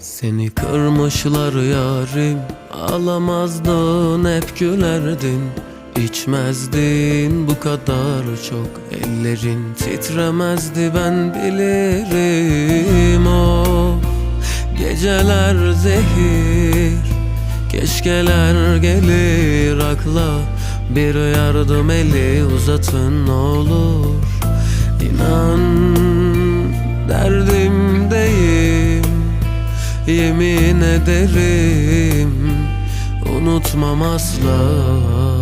Seni kırmışlar yarim Ağlamazdın hep gülerdin. İçmezdin bu kadar çok Ellerin titremezdi ben bilirim. O Geceler zehir Keşkeler gelir. Akla Bir yardım eli uzatın olur Yemin ederim. Unutmam asla